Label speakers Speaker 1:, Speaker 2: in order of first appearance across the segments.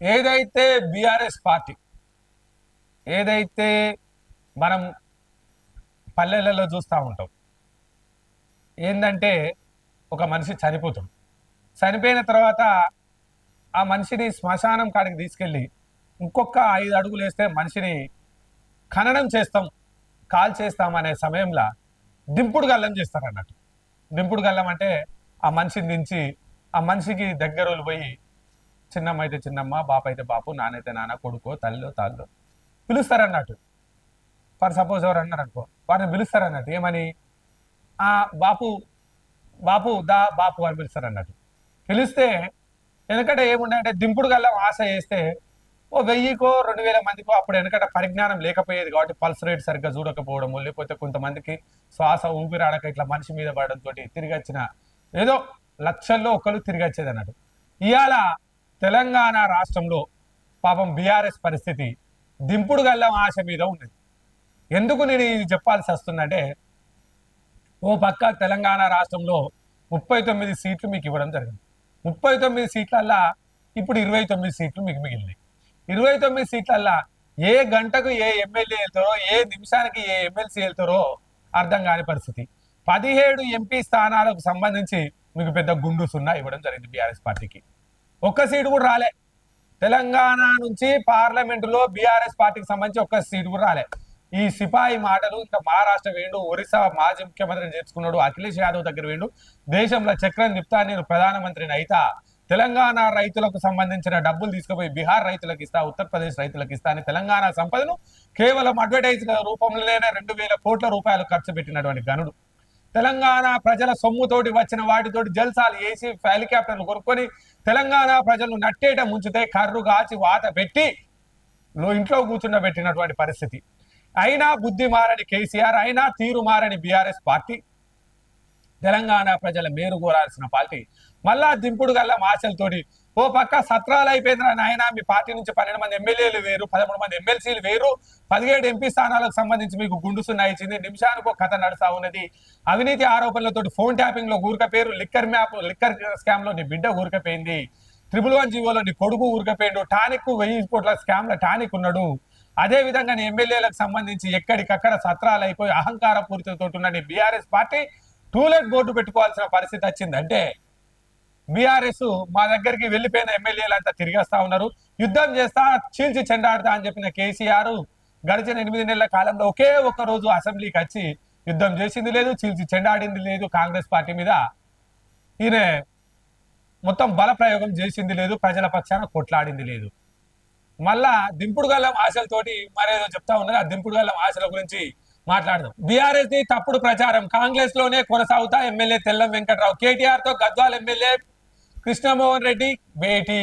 Speaker 1: ఏదైతే BRS party ఏదైతే మనం పల్లెలలో చూస్తూ ఉంటాం ఏంటంటే ఒక మనిషి చనిపోతుంది చనిపోయిన తర్వాత ఆ మనిషిని శ్మశానం కాడికి తీసుకెళ్ళి ఇంకొక ఐదు అడుగులు వేస్తే మనిషిని ఖననం చేస్తాం కాల్ చేస్తాం అనే సమయంలో దింపుడు గల్లం చేస్తారు అన్నట్టు దింపుడు గల్లం అంటే ఆ మనిషిని దించి ఆ మనిషికి దగ్గరలు పోయి చిన్నమ్మ అయితే చిన్నమ్మ బాప అయితే బాపు నానైతే నాన్న కొడుకో తల్లిలో తాళ్ళు పిలుస్తారన్నట్టు. ఫర్ సపోజ్ ఎవరు అన్నారు అనుకో వారిని పిలుస్తారన్నట్టు. ఏమని? ఆ బాపు బాపు దా బాపు అని పిలుస్తారు అన్నట్టు పిలిస్తే ఎందుకంటే ఏముండే దింపుడు గల్లం ఆశ చేస్తే ఓ వెయ్యికో రెండు వేల మందికో అప్పుడు వెనకట పరిజ్ఞానం లేకపోయేది కాబట్టి పల్స్ రేట్ సరిగ్గా చూడకపోవడం లేకపోతే కొంతమందికి శ్వాస ఊపిరాడక ఇట్లా మనిషి మీద పడడంతో తిరిగి వచ్చిన ఏదో లక్షల్లో ఒకరు తిరిగి వచ్చేది అన్నట్టు. ఇవాళ తెలంగాణ రాష్ట్రంలో పాపం బీఆర్ఎస్ పరిస్థితి దింపుడు గల్లం ఆశ మీద ఉన్నది. ఎందుకు నేను ఇది చెప్పాల్సి వస్తుందంటే ఓ పక్క తెలంగాణ రాష్ట్రంలో ముప్పై తొమ్మిది సీట్లు మీకు ఇవ్వడం జరిగింది. ముప్పై తొమ్మిది సీట్లల్లా ఇప్పుడు ఇరవై తొమ్మిది సీట్లు మీకు మిగిలినాయి. ఇరవై తొమ్మిది సీట్లల్లా ఏ గంటకు ఏ ఎమ్మెల్యే వెళ్తారో ఏ నిమిషానికి ఏ ఎమ్మెల్సీ వెళ్తారో అర్థం కాని పరిస్థితి. పదిహేడు ఎంపీ స్థానాలకు సంబంధించి మీకు పెద్ద గుండు సున్నా ఇవ్వడం జరిగింది బీఆర్ఎస్ పార్టీకి. ఒక్క సీటు కూడా రాలే. తెలంగాణ నుంచి పార్లమెంటులో బీఆర్ఎస్ పార్టీకి సంబంధించి ఒక్క సీటు కూడా రాలే. ఈ సిపాయి మాటలు ఇంకా మహారాష్ట్ర వేయండు ఒరిస్సా మాజీ ముఖ్యమంత్రిని చేర్చుకున్నాడు అఖిలేష్ యాదవ్ దగ్గర వేండు దేశంలో చక్రం తిప్తా నేను ప్రధానమంత్రిని అయితా తెలంగాణ రైతులకు సంబంధించిన డబ్బులు తీసుకుపోయి బీహార్ రైతులకు ఇస్తా ఉత్తరప్రదేశ్ రైతులకు ఇస్తా అని తెలంగాణ సంపదను కేవలం అడ్వర్టైజ్ రూపంలోనే రెండు వేల కోట్ల రూపాయలు ఖర్చు పెట్టినటువంటి గనుడు తెలంగాణ ప్రజల సొమ్ముతోటి వచ్చిన వాటితోటి జల్సాలు వేసి హెలికాప్టర్లు కొనుక్కొని తెలంగాణ ప్రజలను నట్టేట ముంచితే కర్రు కాచి వాత పెట్టి ఇంట్లో కూర్చుండబెట్టినటువంటి పరిస్థితి. అయినా బుద్ధి మారని కేసీఆర్ అయినా తీరు మారని బీఆర్ఎస్ పార్టీ. తెలంగాణ ప్రజల మేరు కోరాల్సిన పార్టీ. మళ్ళా దింపుడు గల్ల ఆశలతోటి ఓ పక్క సత్రాలు అయిపోయిందిరా నాయన. మీ పార్టీ నుంచి పన్నెండు మంది ఎమ్మెల్యేలు వేరు పదమూడు మంది ఎమ్మెల్సీలు వేరు పదిహేడు ఎంపీ స్థానాలకు సంబంధించి మీకు గుండు సున్నా ఇచ్చింది. నిమిషానికి ఒక కథ నడుస్తా ఉన్నది. అవినీతి ఆరోపణలతోటి ఫోన్ ట్యాపింగ్లో ఊరిక పేరు లిక్కర్ మ్యాప్ లిక్కర్ స్కామ్లో నీ బిడ్డ ఊరికపోయింది. ట్రిపుల్ వన్ జీవోలో నీ కొడుకు ఊరికపోయిండు. టానిక్ వెయ్యి కోట్ల స్కామ్లో టానిక్ ఉన్నాడు. అదే విధంగా నీ ఎమ్మెల్యేలకు సంబంధించి ఎక్కడికక్కడ సత్రాలు అయిపోయి అహంకార పూరితతో ఉన్న నీ బీఆర్ఎస్ పార్టీ టూలెట్ బోర్డు పెట్టుకోవాల్సిన పరిస్థితి వచ్చిందంటే బీఆర్ఎస్ మా దగ్గరికి వెళ్ళిపోయిన ఎమ్మెల్యేలు అంతా తిరిగేస్తా ఉన్నారు. యుద్ధం చేస్తా చీల్చి చెండాడతా అని చెప్పిన కేసీఆర్ గడిచిన ఎనిమిది నెలల కాలంలో ఒకే ఒక్క రోజు అసెంబ్లీకి వచ్చి యుద్ధం చేసింది లేదు చీల్చి చెండాడింది లేదు కాంగ్రెస్ పార్టీ మీద. ఈయన మొత్తం బల ప్రయోగం చేసింది లేదు ప్రజల పక్షాన కొట్లాడింది లేదు. మళ్ళా దింపుడు గల్లం ఆశలతోటి మరేదో చెప్తా ఉన్నది ఆ దింపుడు గల్లం ఆశల గురించి మాట్లాడదాం. బీఆర్ఎస్ ది తప్పుడు ప్రచారం కాంగ్రెస్లోనే కొనసాగుతా ఎమ్మెల్యే తెల్లం వెంకట్రావు కేటీఆర్తో గద్వాల్ ఎమ్మెల్యే కృష్ణమోహన్ రెడ్డి భేటీ.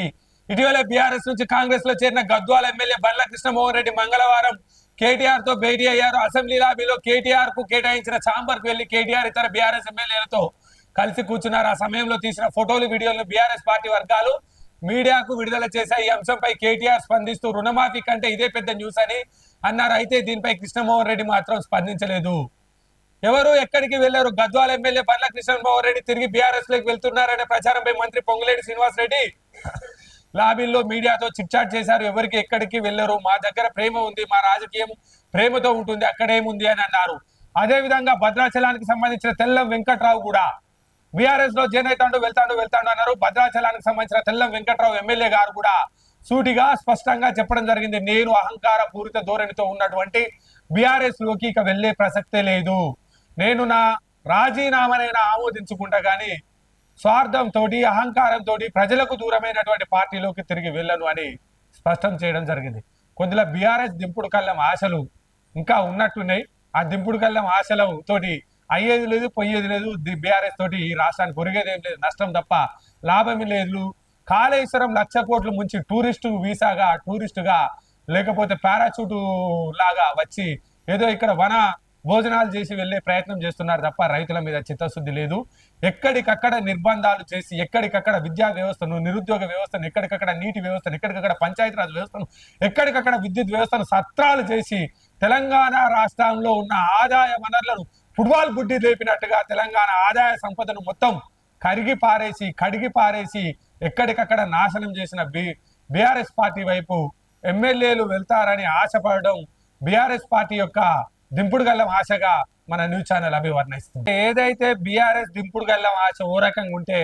Speaker 1: ఇటీవల బీఆర్ఎస్ నుంచి కాంగ్రెస్లో చేరిన గద్వాల ఎమ్మెల్యే బండ్ల కృష్ణమోహన్ రెడ్డి మంగళవారం కేటీఆర్తో భేటీ అయ్యారు. అసెంబ్లీ లాబీలో కేటీఆర్కు కేటాయించిన ఛాంబర్కు వెళ్ళి కేటీఆర్ ఇతర బీఆర్ఎస్ ఎమ్మెల్యేలతో కలిసి కూర్చున్నారు. ఆ సమయంలో తీసిన ఫోటోలు వీడియోలను బీఆర్ఎస్ పార్టీ వర్గాలు మీడియాకు విడుదల చేశాయి. ఈ అంశంపై కేటీఆర్ స్పందిస్తూ రుణమాఫీ కంటే ఇదే పెద్ద న్యూస్ అని అన్నారు. అయితే దీనిపై కృష్ణమోహన్ రెడ్డి మాత్రం స్పందించలేదు. ఎవరు ఎక్కడికి వెళ్ళారు గద్వాల ఎమ్మెల్యే బండ్ల కృష్ణమోహన్ రెడ్డి తిరిగి బీఆర్ఎస్లోకి వెళ్తున్నారనే ప్రచారంపై మంత్రి పొంగులేటి శ్రీనివాస్ రెడ్డి లాబీల్లో మీడియాతో చిట్చాట్ చేశారు. ఎవరికి ఎక్కడికి వెళ్ళరు? మా దగ్గర ప్రేమ ఉంది మా రాజకీయం ప్రేమతో ఉంటుంది అక్కడేముంది అని అన్నారు. అదే విధంగా భద్రాచలానికి సంబంధించిన తెల్లం వెంకట్రావు కూడా బీఆర్ఎస్లో జాయిన్ అవుతాడు వెళ్తాడు వెళ్తాడు అన్నారు. భద్రాచలానికి సంబంధించిన తెల్లం వెంకట్రావు ఎమ్మెల్యే గారు కూడా సూటిగా స్పష్టంగా చెప్పడం జరిగింది. నేను అహంకార పూరిత ధోరణితో ఉన్నటువంటి బీఆర్ఎస్లోకి ఇక వెళ్ళే ప్రసక్తే లేదు. నేను నా రాజీనామానైనా ఆమోదించుకుంటా కానీ స్వార్థంతో అహంకారంతో ప్రజలకు దూరమైనటువంటి పార్టీలోకి తిరిగి వెళ్ళను అని స్పష్టం చేయడం జరిగింది. కొద్దిగా బీఆర్ఎస్ దింపుడు కళ్ళం ఆశలు ఇంకా ఉన్నట్టున్నాయి. ఆ దింపుడు కళ్ళం ఆశల తోటి అయ్యేది లేదు పోయేది లేదు. బీఆర్ఎస్ తోటి ఈ రాష్ట్రానికి ఒరిగేది ఏం లేదు. నష్టం తప్ప లాభం లేదు. కాళేశ్వరం లక్ష కోట్లు ముంచి టూరిస్టు వీసాగా టూరిస్టుగా లేకపోతే పారాచూటు లాగా వచ్చి ఏదో ఇక్కడ వన భోజనాలు చేసి వెళ్ళే ప్రయత్నం చేస్తున్నారు తప్ప రైతుల మీద చిత్తశుద్ధి లేదు. ఎక్కడికక్కడ నిర్బంధాలు చేసి ఎక్కడికక్కడ విద్యా వ్యవస్థను నిరుద్యోగ వ్యవస్థను ఎక్కడికక్కడ నీటి వ్యవస్థను ఎక్కడికక్కడ పంచాయతీరాజ్ వ్యవస్థను ఎక్కడికక్కడ విద్యుత్ వ్యవస్థను సత్రాలు చేసి తెలంగాణ రాష్ట్రంలో ఉన్న ఆదాయ వనరులను ఫుట్బాల్ బుడ్డి లేపినట్టుగా తెలంగాణ ఆదాయ సంపదను మొత్తం కరిగి పారేసి కడిగి పారేసి ఎక్కడికక్కడ నాశనం చేసిన బి బీఆర్ఎస్ పార్టీ వైపు ఎమ్మెల్యేలు వెళ్తారని ఆశపడడం బీఆర్ఎస్ పార్టీ యొక్క దింపుడు గల్లం ఆశగా మన న్యూస్ ఛానల్ అభివర్ణిస్తుంది. ఏదైతే బీఆర్ఎస్ దింపుడు గల్లం ఆశ ఓ రకంగా ఉంటే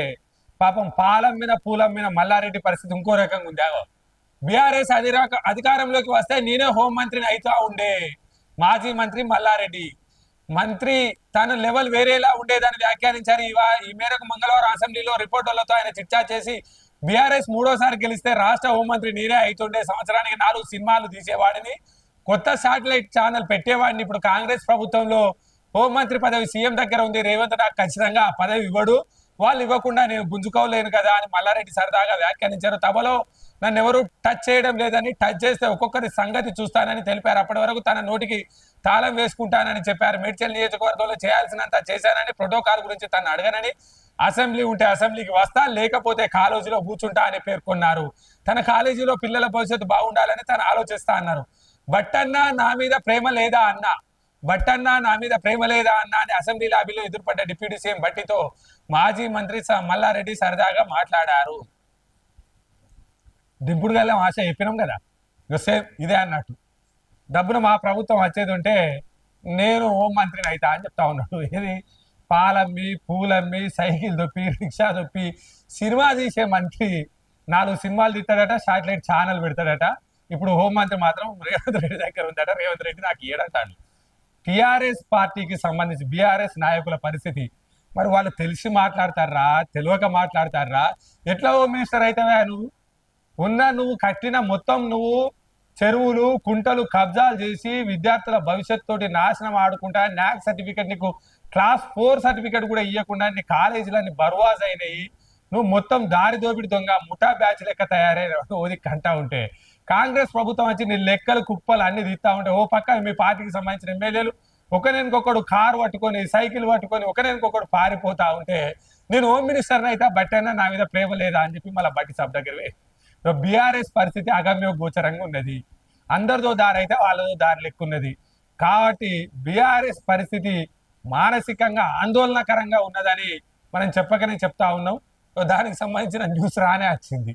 Speaker 1: పాపం పాలం మీద పూలం మీద మల్లారెడ్డి పరిస్థితి ఇంకో రకంగా ఉంది. బీఆర్ఎస్ అధిరాక అధికారంలోకి వస్తే నేనే హోంమంత్రిని అవుతా ఉండే. మాజీ మంత్రి మల్లారెడ్డి. మంత్రి తన లెవెల్ వేరేలా ఉండేదని వ్యాఖ్యానించారు. ఇవా ఈ మేరకు మంగళవారం అసెంబ్లీలో రిపోర్టర్లతో ఆయన చర్చా చేసి బీఆర్ఎస్ మూడోసారి గెలిస్తే రాష్ట్ర హోంమంత్రి నేనే అవుతుండే సంవత్సరానికి నాలుగు సినిమాలు తీసేవాడిని. కొత్త శాటిలైట్ ఛానల్ పెట్టేవాడిని. ఇప్పుడు కాంగ్రెస్ ప్రభుత్వంలో హోంమంత్రి పదవి సీఎం దగ్గర ఉంది. రేవంత్ నాకు ఖచ్చితంగా ఆ పదవి ఇవ్వడు. వాళ్ళు ఇవ్వకుండా నేను గుంజుకోలేను కదా అని మల్లారెడ్డి సరదాగా వ్యాఖ్యానించారు. తమలో నన్ను ఎవరు టచ్ చేయడం లేదని టచ్ చేస్తే ఒక్కొక్కరి సంగతి చూస్తానని తెలిపారు. అప్పటి వరకు తన నోటికి తాళం వేసుకుంటానని చెప్పారు. మేడ్చల్ నియోజకవర్గంలో చేయాల్సినంత చేశానని ప్రోటోకాల్ గురించి తను అడగనని అసెంబ్లీ ఉంటే అసెంబ్లీకి వస్తా లేకపోతే కాలేజీలో కూర్చుంటా అని పేర్కొన్నారు. తన కాలేజీలో పిల్లల భవిష్యత్తు బాగుండాలని తను ఆలోచిస్తా అన్నారు. బట్టన్న నా మీద ప్రేమ లేదా అన్న? బట్టన్న నా మీద ప్రేమ లేదా అన్న అని అసెంబ్లీ లాబీలో ఎదురుపడ్డ డిప్యూటీ సీఎం బట్టితో మాజీ మంత్రి స- మల్లారెడ్డి సరదాగా మాట్లాడారు. దింపుడు గల్లం ఆశ చెప్పినాం కదా? ఇక సేమ్ ఇదే అన్నట్టు. డబ్బును మా ప్రభుత్వం వచ్చేది ఉంటే నేను హోం మంత్రిని అవుతా అని చెప్తా ఉన్నాడు. ఇది పాలమ్మి పూలమ్మి సైకిల్ దొప్పి రిక్షా దొప్పి సినిమా తీసే మంత్రి నాలుగు సినిమాలు తిట్టాడట శాటిలైట్ ఛానల్ పెడతాడట. ఇప్పుడు హోం మంత్రి మాత్రం రేవంత్ రెడ్డి దగ్గర ఉందట. రేవంత్ రెడ్డి నాకు ఏడంటాడు టిఆర్ఎస్ పార్టీకి సంబంధించి బీఆర్ఎస్ నాయకుల పరిస్థితి. మరి వాళ్ళు తెలిసి మాట్లాడతారా? తెలియక మాట్లాడతారా? ఎట్లా హోమ్ మినిస్టర్ అవుతావా నువ్వు? ఉన్న నువ్వు కట్టిన మొత్తం నువ్వు చెరువులు కుంటలు కబ్జాలు చేసి విద్యార్థుల భవిష్యత్తు తోటి నాశనం ఆడుకుంటా న్యాక్ సర్టిఫికెట్ నీకు క్లాస్ ఫోర్ సర్టిఫికెట్ కూడా ఇవ్వకుండా నీ కాలేజీలన్నీ బర్వాజ్ అయినాయి. నువ్వు మొత్తం దారి దోపిడి దొంగ ముఠా బ్యాచ్ లెక్క తయారై ఓది కంటా ఉంటే. కాంగ్రెస్ ప్రభుత్వం వచ్చి నీ లెక్కలు కుప్పలు అన్ని తీస్తా ఉంటే ఓ పక్క మీ పార్టీకి సంబంధించిన ఎమ్మెల్యేలు ఒకరికొకడు కారు పట్టుకొని సైకిల్ పట్టుకొని ఒకరికొకడు పారిపోతా ఉంటే నేను హోమ్ మినిస్టర్ అయితే బట్టైనా నా మీద ప్రేమ లేదా అని చెప్పి మళ్ళీ బట్టి సబ్ దగ్గర బీఆర్ఎస్ పరిస్థితి అగమ్య గోచరంగా ఉన్నది. అందరితో దారి అయితే వాళ్ళతో దారి లెక్కున్నది. కాబట్టి బీఆర్ఎస్ పరిస్థితి మానసికంగా ఆందోళనకరంగా ఉన్నదని మనం చెప్పకనే చెప్తా ఉన్నాం. దానికి సంబంధించిన న్యూస్ రానే వచ్చింది.